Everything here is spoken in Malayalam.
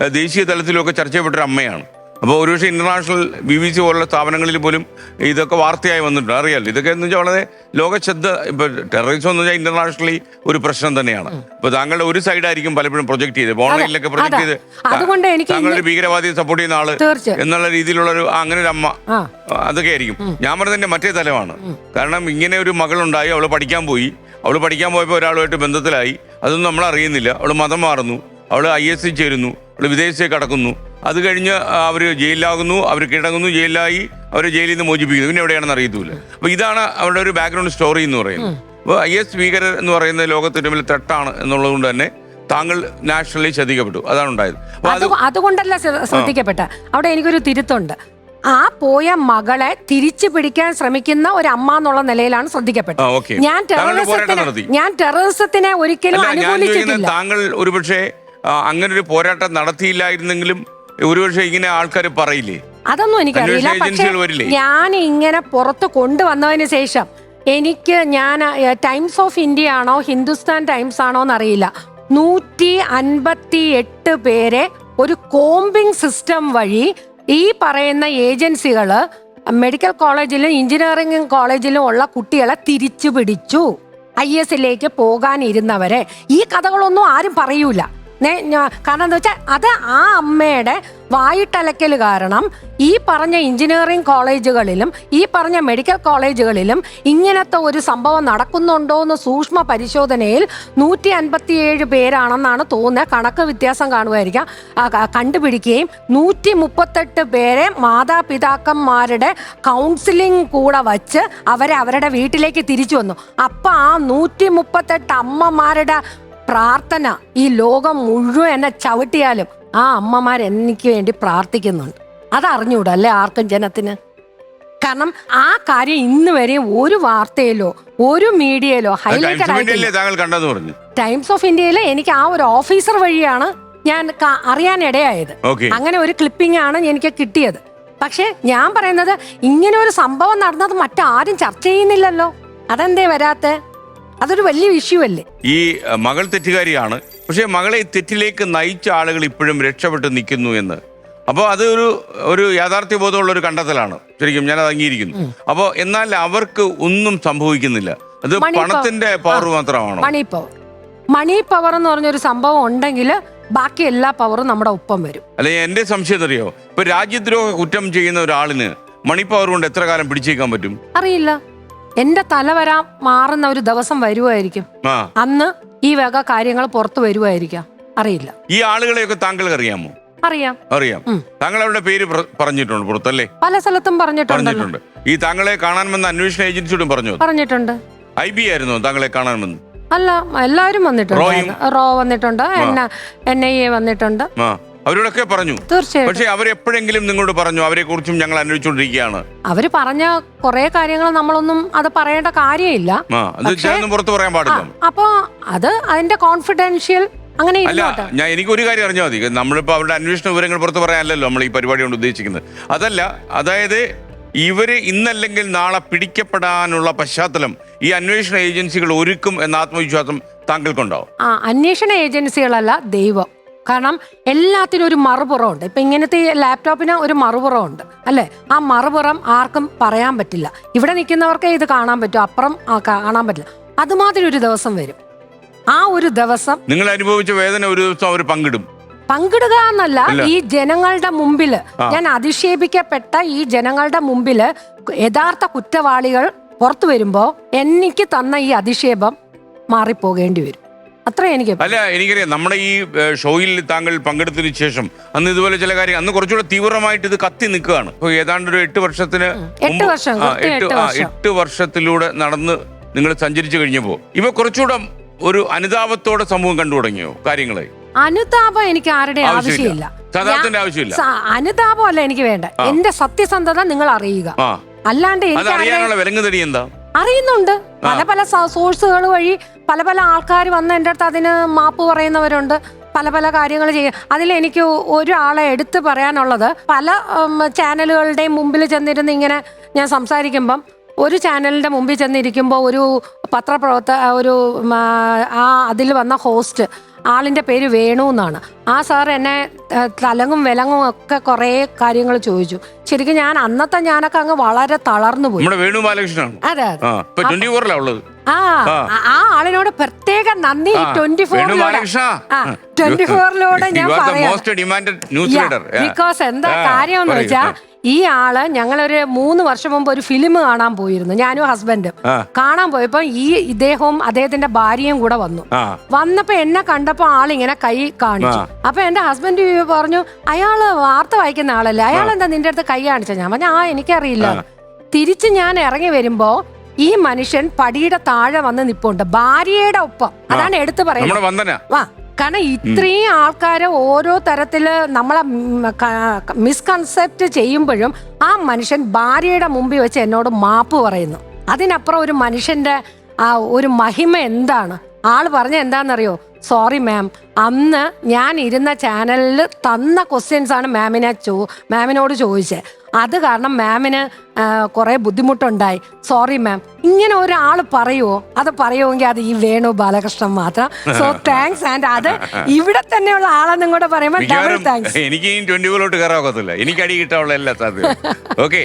ദേശീയ തലത്തിലൊക്കെ ചർച്ച ചെയ്യപ്പെട്ടൊരു അമ്മയാണ്. അപ്പോൾ ഒരുപക്ഷെ ഇന്റർനാഷണൽ ബി ബി സി പോലുള്ള സ്ഥാപനങ്ങളിൽ പോലും ഇതൊക്കെ വാർത്തയായി വന്നിട്ടുണ്ട്. അറിയാലോ ഇതൊക്കെ എന്ന് വെച്ചാൽ വളരെ ലോക ശ്രദ്ധ ഇപ്പൊ ടെററിസം എന്ന് വെച്ചാൽ ഇന്റർനാഷണലി ഒരു പ്രശ്നം തന്നെയാണ്. ഇപ്പൊ താങ്കളുടെ ഒരു സൈഡായിരിക്കും പലപ്പോഴും പ്രൊജക്ട് ചെയ്ത് ഓൺലൈനിലൊക്കെ പ്രൊജക്ട്. ചെയ്ത് അതുകൊണ്ട് എനിക്ക് താങ്കളൊരു ഭീകരവാദിയെ സപ്പോർട്ട് ചെയ്യുന്ന ആൾ എന്നുള്ള രീതിയിലുള്ള ഒരു അങ്ങനെ ഒരു അമ്മ. അതൊക്കെ ആയിരിക്കും. ഞാൻ പറഞ്ഞതിന്റെ മറ്റേ തലമാണ്. കാരണം ഇങ്ങനെ ഒരു മകളുണ്ടായി അവൾ പഠിക്കാൻ പോയി. അവൾ പഠിക്കാൻ പോയപ്പോൾ ഒരാളുമായിട്ട് ബന്ധത്തിലായി. അതൊന്നും നമ്മൾ അറിയുന്നില്ല. അവൾ മതം മാറുന്നു. അവൾ ഐ എസ് സി ചേരുന്നു. വിദേശത്തേക്ക് കടക്കുന്നു. അത് കഴിഞ്ഞ് അവർ ജയിലിലാകുന്നു അവർ കിടങ്ങുന്നു ജയിലിലായി അവരെ ജയിലിൽ നിന്ന് മോചിപ്പിക്കുന്നു. പിന്നെ എവിടെയാണെന്ന് അറിയത്തില്ല. അപ്പൊ ഇതാണ് അവരുടെ ഒരു ബാക്ക്ഗ്രൗണ്ട് സ്റ്റോറി എന്ന് പറയുന്നത്. അപ്പോൾ ഐ എസ് ഭീകരർ എന്ന് പറയുന്നത് ലോകത്തിന്റെ വലിയ തെട്ടാണ് എന്നുള്ളത് കൊണ്ട് തന്നെ താങ്കൾ നാഷണലി ശ്രദ്ധിക്കപ്പെട്ടു. അതാണ് ഉണ്ടായത്. അതുകൊണ്ടല്ല ശ്ര- ശ്രദ്ധിക്കപ്പെട്ട. അവിടെ എനിക്കൊരു തിരുത്തുണ്ട്. ആ പോയ മകളെ തിരിച്ചു പിടിക്കാൻ ശ്രമിക്കുന്ന ഒരു അമ്മ എന്നുള്ള നിലയിലാണ് ശ്രദ്ധിക്കപ്പെട്ടത്. ഞാൻ ടെററിസത്തിനെ ഞാൻ ടെററിസത്തിനെ ഒരിക്കലും അനുകൂലിച്ചിട്ടില്ല. താങ്കൾ ഒരുപക്ഷെ ആ, അങ്ങനെ ഒരു പോരാട്ടം നടത്തിയില്ലായിരുന്നെങ്കിലും ഒരുപക്ഷെ ഇങ്ങനെ ആൾക്കാർ പറയില്ലേ? അതൊന്നും എനിക്കറിയില്ല. പക്ഷേ ഞാൻ ഇങ്ങനെ പുറത്ത് കൊണ്ടുവന്നതിന് ശേഷം എനിക്ക് ഞാൻ ടൈംസ് ഓഫ് ഇന്ത്യ ആണോ ഹിന്ദുസ്ഥാൻ ടൈംസ് ആണോ എന്നറിയില്ല. നൂറ്റി അൻപത്തി എട്ട് പേരെ ഒരു കോമ്പിംഗ് സിസ്റ്റം വഴി ഈ പറയുന്ന ഏജൻസികൾ മെഡിക്കൽ കോളേജിലും എഞ്ചിനീയറിംഗ് കോളേജിലും ഉള്ള കുട്ടികളെ തിരിച്ചു പിടിച്ചു ഐ എസിലേക്ക് പോകാനിരുന്നവരെ. ഈ കഥകളൊന്നും ആരും പറയൂല. കാരണം എന്താ വെച്ചാൽ അത് ആ അമ്മയുടെ വായിട്ടലക്കൽ കാരണം ഈ പറഞ്ഞ എഞ്ചിനീയറിംഗ് കോളേജുകളിലും ഈ പറഞ്ഞ മെഡിക്കൽ കോളേജുകളിലും ഇങ്ങനത്തെ ഒരു സംഭവം നടക്കുന്നുണ്ടോ എന്ന് സൂക്ഷ്മ പരിശോധനയിൽ നൂറ്റി അൻപത്തിയേഴ് പേരാണെന്നാണ് തോന്നുന്നത്. കണക്ക് വ്യത്യാസം കാണുമായിരിക്കാം. കണ്ടുപിടിക്കുകയും നൂറ്റി മുപ്പത്തെട്ട് പേരെ മാതാപിതാക്കന്മാരുടെ കൗൺസിലിംഗ് കൂടെ വച്ച് അവരെ അവരുടെ വീട്ടിലേക്ക് തിരിച്ചു വന്നു. അപ്പോൾ ആ നൂറ്റി മുപ്പത്തെട്ട് അമ്മമാരുടെ പ്രാർത്ഥന ഈ ലോകം മുഴുവൻ എന്നെ ചവിട്ടിയാലും ആ അമ്മമാർ എനിക്ക് വേണ്ടി പ്രാർത്ഥിക്കുന്നുണ്ട്. അതറിഞ്ഞൂടാ അല്ലേ ആർക്കും ജനത്തിന്? കാരണം ആ കാര്യം ഇന്ന് വരെ ഒരു വാർത്തയിലോ ഒരു മീഡിയയിലോ ഹൈലൈറ്റഡ് ടൈംസ് ഓഫ് ഇന്ത്യയിൽ എനിക്ക് ആ ഒരു ഓഫീസർ വഴിയാണ് ഞാൻ അറിയാനിടയായത് അങ്ങനെ ഒരു ക്ലിപ്പിംഗ് ആണ് എനിക്ക് കിട്ടിയത്. പക്ഷെ ഞാൻ പറയുന്നത് ഇങ്ങനെ ഒരു സംഭവം നടന്നത് മറ്റാരും ചർച്ച ചെയ്യുന്നില്ലല്ലോ. അതെന്തേ വരാത്തെ? അതൊരു വലിയ ഇഷ്യൂ അല്ലേ? ഈ മകൾ തെറ്റുകാരിയാണ്. പക്ഷെ മകളെ തെറ്റിലേക്ക് നയിച്ച ആളുകൾ ഇപ്പോഴും രക്ഷപ്പെട്ട് നിൽക്കുന്നു എന്ന്. അപ്പോൾ അത് ഒരു ഒരു യാഥാർത്ഥ്യ ബോധമുള്ള ഒരു കണ്ടെത്തലാണ്. ശരിക്കും ഞാൻ അത് അംഗീകരിക്കുന്നു അപ്പോൾ എന്നാൽ അവർക്ക് ഒന്നും സംഭവിക്കുന്നില്ല. അത് പണത്തിന്റെ പവർ മാത്രമാണോ? മണി പവർ മണി പവർ എന്ന് പറഞ്ഞൊരു സംഭവം ഉണ്ടെങ്കിൽ ബാക്കി എല്ലാ പവറും നമ്മുടെ ഒപ്പം വരും. അല്ലെ എന്റെ സംശയം അറിയോ ഇപ്പൊ രാജ്യദ്രോഹ കുറ്റം ചെയ്യുന്ന ഒരാളിന് മണി പവർ കൊണ്ട് എത്ര കാലം പിടിച്ചേക്കാൻ പറ്റും? അറിയില്ല. എന്റെ തല വരാൻ മാറുന്ന ഒരു ദിവസം വരുമായിരിക്കും ആ. അന്ന് ഈ വക കാര്യങ്ങൾ പുറത്തു വരുമായിരിക്കാം അറിയില്ല. ഈ ആളുകളെയൊക്കെ താങ്കൾക്ക് അറിയാമോ? അറിയാം. അറിയാം. ഉം. താങ്കൾ അവരുടെ പേര് പ്ര- പറഞ്ഞിട്ടുണ്ട് പുറത്തല്ലേ? പല സ്ഥലത്തും പറഞ്ഞിട്ടുണ്ടല്ലോ പറഞ്ഞിട്ടുണ്ട്. ഈ താങ്കളെ കാണാൻ വന്ന അന്വേഷണ ഏജൻസിയോടും പറഞ്ഞു? പറഞ്ഞിട്ടുണ്ട്. ഐ ബി ആയിരുന്നു താങ്കളെ കാണാൻ വന്നു അല്ല എല്ലാവരും വന്നിട്ടുണ്ട്. റോയും? റോ വന്നിട്ടുണ്ട് എൻ എൻ ഐ എ വന്നിട്ടുണ്ട്. ആ. അവരോടൊക്കെ പറഞ്ഞു. തീർച്ചയായിട്ടും. പക്ഷെ അവരെപ്പോഴെങ്കിലും നിങ്ങളോട് പറഞ്ഞു അവരെ കുറിച്ചും ഞങ്ങൾ അന്വേഷിച്ചുകൊണ്ടിരിക്കുകയാണ്. അവർ പറഞ്ഞ കുറെ കാര്യങ്ങൾ നമ്മളൊന്നും അത് പറയേണ്ട കാര്യമില്ല. ആ അത് പുറത്ത് പറയാൻ ആ, പാടില്ല അപ്പോ അത് അതിന്റെ കോൺഫിഡൻഷ്യൽ അങ്ങനെ അല്ല ഇരുന്നോട്ടെ. ഞാൻ എനിക്ക് ഒരു കാര്യം അറിഞ്ഞാൽ മതി. നമ്മളിപ്പോ അവരുടെ അന്വേഷണ വിവരങ്ങൾ പുറത്ത് പറയാനല്ലോ നമ്മൾ ഈ പരിപാടി കൊണ്ട് ഉദ്ദേശിക്കുന്നത്. അതല്ല അതായത് ഇവർ ഇന്നല്ലെങ്കിൽ നാളെ പിടിക്കപ്പെടാനുള്ള പശ്ചാത്തലം ഈ അന്വേഷണ ഏജൻസികൾ ഒരുക്കും എന്ന ആത്മവിശ്വാസം താങ്കൾക്കുണ്ടാവും. ആ അന്വേഷണ ഏജൻസികളല്ല ദൈവം. കാരണം എല്ലാത്തിനും ഒരു മറുപുറമുണ്ട്. ഇപ്പൊ ഇങ്ങനത്തെ ലാപ്ടോപ്പിന് ഒരു മറുപുറമുണ്ട്. അല്ലെ? ആ മറുപുറം ആർക്കും പറയാൻ പറ്റില്ല. ഇവിടെ നിൽക്കുന്നവർക്ക് ഇത് കാണാൻ പറ്റും അപ്പുറം കാണാൻ പറ്റില്ല. അതുമാതിരി ഒരു ദിവസം വരും. ആ ഒരു ദിവസം നിങ്ങൾ അനുഭവിച്ച വേദന ഒരു ദിവസം അവർ പങ്കിടും. പങ്കിടുക എന്നല്ല ഈ ജനങ്ങളുടെ മുമ്പിൽ ആ. ഞാൻ അധിക്ഷേപിക്കപ്പെട്ട ഈ ജനങ്ങളുടെ മുമ്പിൽ യഥാർത്ഥ കുറ്റവാളികൾ പുറത്തു വരുമ്പോൾ എനിക്ക് തന്ന ഈ അധിക്ഷേപം മാറിപ്പോകേണ്ടി വരും. അത്ര എനിക്ക് അല്ല എനിക്കറിയാം. നമ്മുടെ ഈ ഷോയിൽ താങ്കൾ പങ്കെടുത്തതിനു ശേഷം അന്ന് ഇതുപോലെ ചില കാര്യം അന്ന് കുറച്ചുകൂടെ തീവ്രമായിട്ട് ഇത് കത്തി നിൽക്കുകയാണ്. ഏതാണ്ട് ഒരു എട്ട് വർഷത്തിന് എട്ട് വർഷം, വർഷത്തിലൂടെ നടന്ന് നിങ്ങൾ സഞ്ചരിച്ചു കഴിഞ്ഞപ്പോ ഇവ കുറച്ചുകൂടെ ഒരു അനുതാപത്തോടെ സമൂഹം കണ്ടു തുടങ്ങിയോ കാര്യങ്ങളെ? അനുതാപം എനിക്ക് ആരുടെ ആവശ്യമില്ല. ആവശ്യമില്ല. അനുതാപം അല്ല എനിക്ക് വേണ്ട. എന്റെ സത്യസന്ധത നിങ്ങൾ അറിയുക. അല്ലാണ്ട് എനിക്ക് അറിയാനുള്ള വിലങ്ങുതടി എന്താ? അറിയുന്നുണ്ട്. പല പല സോഴ്സുകൾ വഴി പല പല ആൾക്കാർ വന്ന് എന്റെ അടുത്ത് അതിന് മാപ്പ് പറയുന്നവരുണ്ട്. പല പല കാര്യങ്ങൾ ചെയ്യും അതിൽ എനിക്ക് ഒരാളെ എടുത്തു പറയാനുള്ളത് പല ചാനലുകളുടെയും മുമ്പിൽ ചെന്നിരുന്ന് ഇങ്ങനെ ഞാൻ സംസാരിക്കുമ്പം ഒരു ചാനലിന്റെ മുമ്പിൽ ചെന്നിരിക്കുമ്പോൾ ഒരു പത്രപ്രവർത്ത ഒരു ആ അതിൽ വന്ന ഹോസ്റ്റ് ആളിന്റെ പേര് വേണു എന്നാണ്. ആ സാർ എന്നെ തലങ്ങും വിലങ്ങും ഒക്കെ കുറേ കാര്യങ്ങൾ ചോദിച്ചു. ശരിക്കും ഞാൻ അന്നത്തെ ഞാനൊക്കെ അങ്ങ് വളരെ തളർന്നു പോയി. അതെ അതെ. ആ ആ. ആളിനോട് പ്രത്യേക നന്ദി ട്വന്റി ഫോറിലൂടെ ട്വന്റി ഫോറിലൂടെ ഞാൻ ബിക്കോസ് എന്താ കാര്യം എന്ന് വെച്ചാ ഈ ആൾ ഞങ്ങളൊരു മൂന്ന് വർഷം മുമ്പ് ഒരു ഫിലിം കാണാൻ പോയിരുന്നു. ഞാനും ഹസ്ബൻഡും കാണാൻ പോയപ്പോ ഈ ഇദ്ദേഹവും അദ്ദേഹത്തിന്റെ ഭാര്യയും കൂടെ വന്നു. വന്നപ്പോ എന്നെ കണ്ടപ്പോ ആളിങ്ങനെ കൈ കാണിച്ചു. അപ്പൊ എന്റെ ഹസ്ബൻഡ് പറഞ്ഞു അയാൾ വാർത്ത വായിക്കുന്ന ആളല്ലേ? അയാൾ എന്താ നിന്റെ അടുത്ത് കൈ കാണിച്ച? ഞാൻ പറഞ്ഞു ആ എനിക്കറിയില്ല. തിരിച്ച് ഞാൻ ഇറങ്ങി വരുമ്പോ ഈ മനുഷ്യൻ പടിയുടെ താഴെ വന്ന് നിപ്പുണ്ട്. ഭാര്യയുടെ ഒപ്പം. അതാണ് എടുത്തു പറയുന്നത്. നമ്മുടെ വന്ദന. വാ കാരണം ഇത്രയും ആൾക്കാരെ ഓരോ തരത്തിൽ നമ്മളെ മിസ്കൺസെപ്റ്റ് ചെയ്യുമ്പോഴും ആ മനുഷ്യൻ ഭാര്യയുടെ മുമ്പിൽ വെച്ച് എന്നോട് മാപ്പ് പറയുന്നു. അതിനപ്പുറം ഒരു മനുഷ്യന്റെ ആ ഒരു മഹിമ എന്താണ്? ആൾ പറഞ്ഞ എന്താണെന്നറിയോ? സോറി മാം അന്ന് ഞാൻ ഇരുന്ന ചാനലിൽ തന്ന ക്വസ്റ്റ്യൻസ് ആണ് മാമിനെ ചോ മാമിനോട് ചോദിച്ചത് അത് കാരണം മാമിന് കുറേ ബുദ്ധിമുട്ടുണ്ടായി. സോറി മാം ഇങ്ങനെ ഒരാൾ പറയുമോ അത് പറയുമെങ്കിൽ അത് ഈ വേണു ബാലകൃഷ്ണൻ മാത്രം. സോ താങ്ക്സ് ആൻഡ് അത് ഇവിടെ തന്നെയുള്ള ആളെന്നും കൂടെ പറയുമ്പോൾ ഡബിൾ താങ്ക്സ് എനിക്ക് ട്വന്റി ഫോറിലോട്ട് കയറാൻ ഒക്കത്തില്ല. എനിക്ക് അടി കിട്ടാനുള്ള എല്ലാ സാധ്യത ഓക്കെ